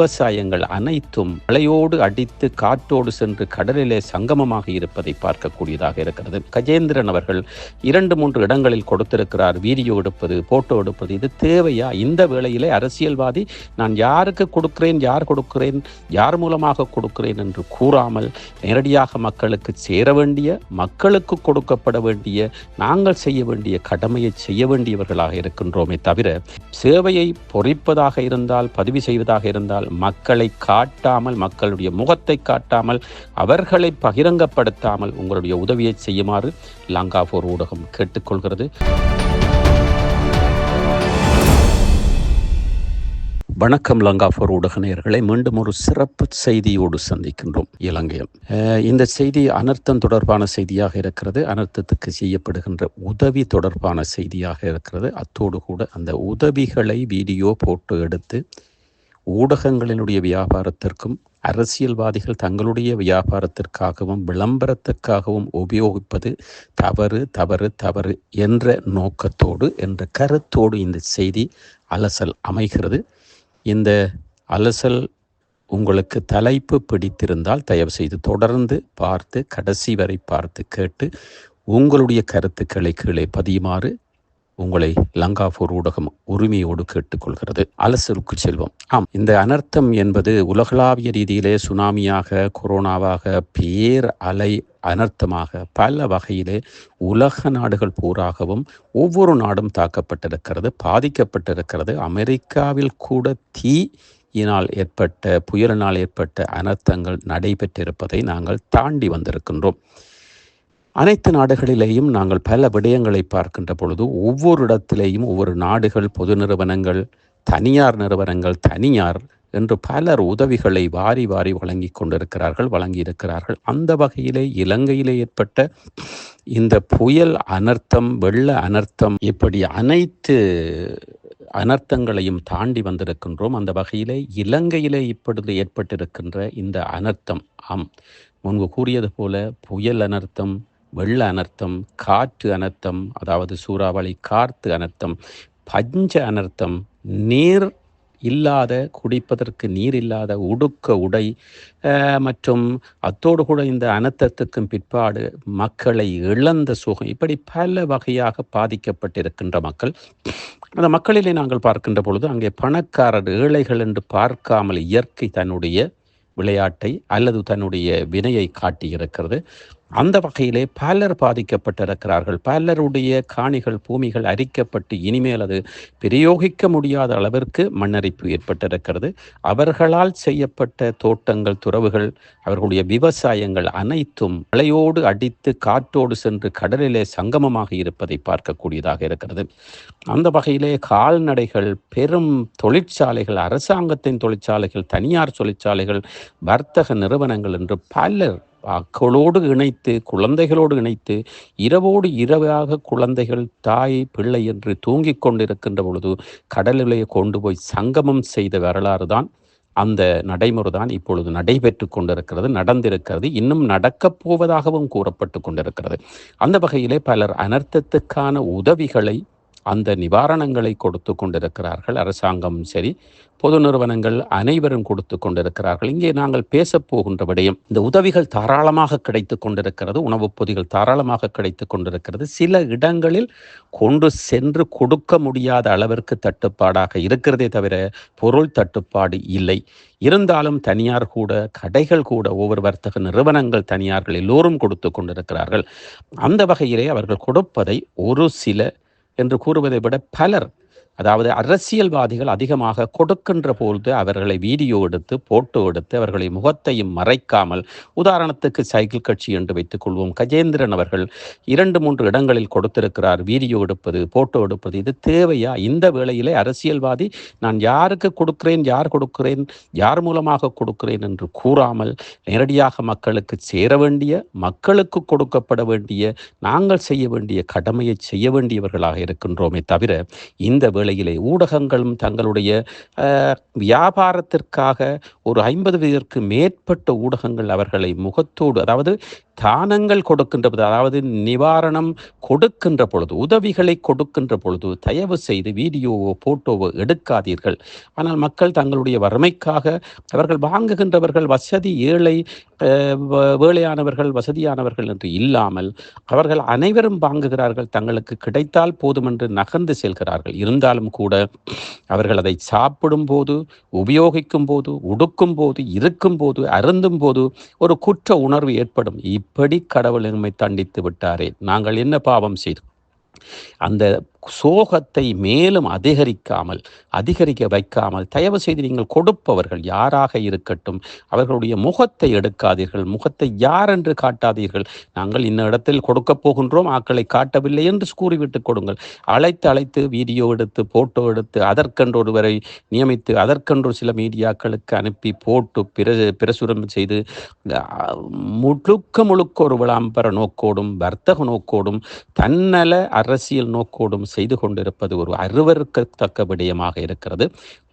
விவசாயங்கள் அனைத்தும் மழையோடு அடித்து காற்றோடு சென்று கடலிலே சங்கமமாக இருப்பதை பார்க்கக்கூடியதாக இருக்கிறது. கஜேந்திரன் அவர்கள் இரண்டு மூன்று இடங்களில் கொடுத்திருக்கிறார். வீடியோ எடுப்பது போட்டோ எடுப்பது இது தேவையா? இந்த வேளையிலே அரசியல்வாதி நான் யாருக்கு கொடுக்கிறேன் யார் கொடுக்கிறேன் யார் மூலமாக கொடுக்கிறேன் என்று கூறாமல் நேரடியாக மக்களுக்கு சேர வேண்டிய மக்களுக்கு கொடுக்கப்பட வேண்டிய நாங்கள் செய்ய வேண்டிய கடமையை செய்ய வேண்டியவர்களாக இருக்கின்றோமே தவிர சேவையை பொறிப்பதாக இருந்தால் பதிவு செய்வதாக இருந்தால் மக்களை காட்டாமல் மக்களுடைய முகத்தை காட்டாமல் அவர்களை பகிரங்கப்படுத்தாமல் உங்களுடைய உதவியை செய்யுமாறு லங்காபோர் ஊடகம் கேட்டுக்கொள்கிறது. வணக்கம் லங்காபோர் ஊடக நேயர்களை. மீண்டும் ஒரு சிறப்பு செய்தியோடு சந்திக்கின்றோம். இலங்கையில். இந்த செய்தி அனர்த்தம் தொடர்பான செய்தியாக இருக்கிறது. அனர்த்தத்துக்கு செய்யப்படுகின்ற உதவி தொடர்பான செய்தியாக இருக்கிறது. அத்தோடு கூட அந்த உதவிகளை வீடியோ போட்டோ எடுத்து ஊடகங்களினுடைய வியாபாரத்திற்கும் அரசியல்வாதிகள் தங்களுடைய வியாபாரத்திற்காகவும் விளம்பரத்திற்காகவும் உபயோகிப்பது தவறு தவறு தவறு என்ற நோக்கத்தோடு என்ற கருத்தோடு இந்த செய்தி அலசல் அமைகிறது. இந்த அலசல் உங்களுக்கு தலைப்பு பிடித்திருந்தால் தயவு செய்து தொடர்ந்து பார்த்து கடைசி வரை பார்த்து கேட்டு உங்களுடைய கருத்துக்களை கீழே பதியுமாறு உங்களை லங்காபூர் ஊடகம் உரிமையோடு கேட்டுக்கொள்கிறது. அலசலுக்கு செல்வோம். ஆம் இந்த அனர்த்தம் என்பது உலகளாவிய ரீதியிலே சுனாமியாக கொரோனாவாக பேர் அலை அனர்த்தமாக பல வகையிலே உலக நாடுகள் பூராகவும் ஒவ்வொரு நாடும் தாக்கப்பட்டிருக்கிறது பாதிக்கப்பட்டிருக்கிறது. அமெரிக்காவில் கூட தீ இனால் ஏற்பட்ட புயலினால் ஏற்பட்ட அனர்த்தங்கள் நடைபெற்றிருப்பதை நாங்கள் தாண்டி வந்திருக்கின்றோம். அனைத்து நாடுகளிலேயும் நாங்கள் பல விடயங்களை பார்க்கின்ற பொழுது ஒவ்வொரு இடத்திலேயும் ஒவ்வொரு நாடுகள் பொது நிறுவனங்கள் தனியார் நிறுவனங்கள் தனியார் என்று பலர் உதவிகளை வாரி வாரி வழங்கி கொண்டிருக்கிறார்கள் வழங்கியிருக்கிறார்கள். அந்த வகையிலே இலங்கையிலே ஏற்பட்ட இந்த புயல் அனர்த்தம் வெள்ள அனர்த்தம் இப்படி அனைத்து அனர்த்தங்களையும் தாண்டி வந்திருக்கின்றோம். அந்த வகையிலே இலங்கையிலே இப்பொழுது ஏற்பட்டிருக்கின்ற இந்த அனர்த்தம் ஆம் முன்பு கூறியது போல புயல் அனர்த்தம் வெள்ள அனர்த்தம் காற்று அனர்த்தம் அதாவது சூறாவளி காற்று அனர்த்தம் பஞ்ச அனர்த்தம் நீர் இல்லாத குடிப்பதற்கு நீர் இல்லாத உடுக்க உடை மற்றும் அத்தோடு கூட இந்த அனர்த்தத்துக்கும் பிற்பாடு மக்களை இழந்த சுகம் இப்படி பல வகையாக பாதிக்கப்பட்டிருக்கின்ற மக்கள். அந்த மக்களிலே நாங்கள் பார்க்கின்ற பொழுது அங்கே பணக்காரர் ஏழைகள் என்று பார்க்காமல் இயற்கை தன்னுடைய விளையாட்டை அல்லது தன்னுடைய வினையை காட்டியிருக்கிறது. அந்த வகையிலே பலர் பாதிக்கப்பட்டிருக்கிறார்கள். பலருடைய காணிகள் பூமிகள் அரிக்கப்பட்டு இனிமேல் அது பிரயோகிக்க முடியாத அளவிற்கு மண்ணரிப்பு ஏற்பட்டிருக்கிறது. அவர்களால் செய்யப்பட்ட தோட்டங்கள் துறவுகள் அவர்களுடைய விவசாயங்கள் அனைத்தும் மழையோடு அடித்து காற்றோடு சென்று கடலிலே சங்கமமாக இருப்பதை பார்க்கக்கூடியதாக இருக்கிறது. அந்த வகையிலே கால்நடைகள் பெரும் தொழிற்சாலைகள் அரசாங்கத்தின் தொழிற்சாலைகள் தனியார் தொழிற்சாலைகள் வர்த்தக நிறுவனங்கள் என்று பலர் மக்களோடு இணைத்து குழந்தைகளோடு இணைத்து இரவோடு இரவாக குழந்தைகள் தாய் பிள்ளை என்று தூங்கிக் கொண்டிருக்கின்ற பொழுது கடலிலே கொண்டு போய் சங்கமம் செய்த வரலாறு தான் அந்த நடைமுறை தான் இப்பொழுது நடைபெற்று கொண்டிருக்கிறது நடந்திருக்கிறது இன்னும் நடக்கப் போவதாகவும் கூறப்பட்டு கொண்டிருக்கிறது. அந்த வகையிலே பலர் அனர்த்தத்துக்கான உதவிகளை அந்த நிவாரணங்களை கொடுத்து கொண்டிருக்கிறார்கள். அரசாங்கம் சரி பொது நிறுவனங்கள் அனைவரும் கொடுத்து கொண்டிருக்கிறார்கள். இங்கே நாங்கள் பேசப் போகின்ற விடயம் இந்த உதவிகள் தாராளமாக கிடைத்து கொண்டிருக்கிறது உணவுப் பொதிகள் தாராளமாக கிடைத்து கொண்டிருக்கிறது. சில இடங்களில் கொண்டு சென்று கொடுக்க முடியாத அளவிற்கு தட்டுப்பாடாக இருக்கிறதே தவிர பொருள் தட்டுப்பாடு இல்லை. இருந்தாலும் தனியார் கூட கடைகள் கூட ஒவ்வொரு வர்த்தக நிறுவனங்கள் தனியார்கள் எல்லோரும் கொடுத்து கொண்டிருக்கிறார்கள். அந்த வகையிலே அவர்கள் கொடுப்பதை ஒரு சில என்று கூறுவதை விட பலர் அதாவது அரசியல்வாதிகள் அதிகமாக கொடுக்கின்ற பொழுது அவர்களை வீடியோ எடுத்து போட்டோ எடுத்து அவர்களை முகத்தையும் மறைக்காமல் உதாரணத்துக்கு சைக்கிள் கட்சி என்று வைத்துக் கொள்வோம். கஜேந்திரன் அவர்கள் இரண்டு மூன்று இடங்களில் கொடுத்திருக்கிறார். வீடியோ எடுப்பது போட்டோ எடுப்பது இது தேவையா? இந்த வேளையிலே அரசியல்வாதி நான் யாருக்கு கொடுக்கிறேன் யார் கொடுக்கிறேன் யார் மூலமாக கொடுக்கிறேன் என்று கூறாமல் நேரடியாக மக்களுக்கு சேர வேண்டிய மக்களுக்கு கொடுக்கப்பட வேண்டிய நாங்கள் செய்ய வேண்டிய கடமையை செய்ய வேண்டியவர்களாக இருக்கின்றோமே தவிர இந்த நிலையிலே ஊடகங்களும் தங்களுடைய வியாபாரத்திற்காக ஒரு ஐம்பது பேருக்கு மேற்பட்ட ஊடகங்கள் அவர்களை முகத்தோடு அதாவது தானங்கள் கொடுக்கின்ற பொழுது அதாவது நிவாரணம் கொடுக்கின்ற பொழுது உதவிகளை கொடுக்கின்ற பொழுது தயவு செய்து வீடியோவோ போட்டோவோ எடுக்காதீர்கள். ஆனால் மக்கள் தங்களுடைய வறுமைக்காக அவர்கள் வாங்குகின்றவர்கள் வசதி ஏழை வேலையானவர்கள் வசதியானவர்கள் என்று இல்லாமல் அவர்கள் அனைவரும் வாங்குகிறார்கள். தங்களுக்கு கிடைத்தால் போதும் என்று நகர்ந்து செல்கிறார்கள். இருந்தாலும் கூட அவர்கள் அதை சாப்பிடும் போது உபயோகிக்கும் போது உடுக்கும் போது இருக்கும் போது அருந்தும் போது ஒரு குற்ற உணர்வு ஏற்படும். படி கடவுள் நம்மை தண்டித்து விட்டாரே. நாங்கள் என்ன பாவம் செய்தோம்? அந்த சோகத்தை மேலும் அதிகரிக்காமல் அதிகரிக்க வைக்காமல் தயவு செய்து நீங்கள் கொடுப்பவர்கள் யாராக இருக்கட்டும் அவர்களுடைய முகத்தை எடுக்காதீர்கள் முகத்தை யார் என்று காட்டாதீர்கள். நாங்கள் இந்த இடத்தில் கொடுக்க போகின்றோம் ஆக்களை காட்டவில்லை என்று கூறிவிட்டு கொடுங்கள். அழைத்து அழைத்து வீடியோ எடுத்து போட்டோ எடுத்து அதற்கென்று ஒருவரை நியமித்து அதற்கென்று சில மீடியாக்களுக்கு அனுப்பி போட்டு பிர பிரசுரம் செய்து முழுக்க முழுக்க ஒரு விளம்பர நோக்கோடும் வர்த்தக நோக்கோடும் தன்னல அரசியல் நோக்கோடும் செய்து கொண்டிருப்பது ஒரு அருவருக்கத்தக்க விடயமாக இருக்கிறது.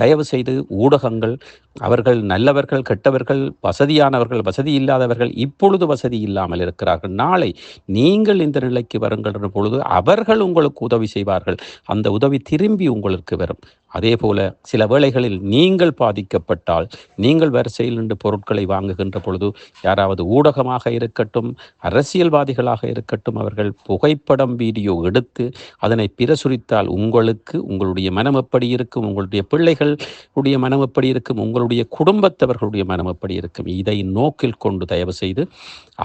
தயவு செய்து ஊடகங்கள் அவர்கள் நல்லவர்கள் கெட்டவர்கள் வசதியானவர்கள் வசதி இல்லாதவர்கள் இப்பொழுது வசதி இல்லாமல் இருக்கிறார்கள். நாளை நீங்கள் இந்த நிலைக்கு வருங்கள் பொழுது அவர்கள் உங்களுக்கு உதவி செய்வார்கள். அந்த உதவி திரும்பி உங்களுக்கு வரும். அதே போல சில வேளைகளில் நீங்கள் பாதிக்கப்பட்டால் நீங்கள் வரிசையில் நின்று பொருட்களை வாங்குகின்ற பொழுது யாராவது ஊடகமாக இருக்கட்டும் அரசியல்வாதிகளாக இருக்கட்டும் அவர்கள் புகைப்படம் வீடியோ எடுத்து அதனை பிரசுரித்தால் உங்களுக்கு உங்களுடைய மனம் எப்படி இருக்கும் உங்களுடைய பிள்ளைகள் உடைய மனம் எப்படி இருக்கும்? உங்களுடைய குடும்பத்தவர்களுடைய மனம் எப்படி இருக்கும்? இதை நோக்கில் கொண்டு தயவு செய்து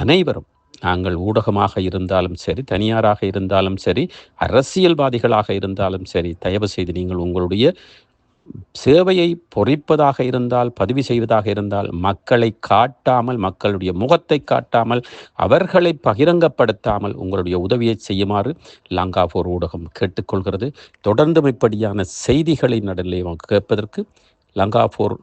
அனைவரும் நாங்கள் ஊடகமாக இருந்தாலும் சரி தனியாராக இருந்தாலும் சரி அரசியல்வாதிகளாக இருந்தாலும் சரி தயவு செய்து நீங்கள் உங்களுடைய சேவையை பொறிப்பதாக இருந்தால் பதிவு செய்வதாக இருந்தால் மக்களை காட்டாமல் மக்களுடைய முகத்தை காட்டாமல் அவர்களை பகிரங்கப்படுத்தாமல் உங்களுடைய உதவியை செய்யுமாறு லாங்காபோர் ஊடகம் கேட்டுக்கொள்கிறது. தொடர்ந்து இப்படியான செய்திகளை நடுநிலை கேட்பதற்கு லங்காபூர்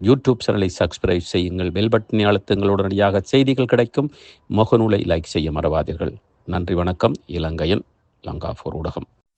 யூடியூப் சேனலை சப்ஸ்கிரைப் செய்யுங்கள். பெல் பட்டனை அழுத்துங்கள். உடனடியாக செய்திகள் கிடைக்கும். முகநூலை லைக் செய்ய மறவாதீர்கள். நன்றி வணக்கம். இலங்கையன் லங்காபூர் ஊடகம்.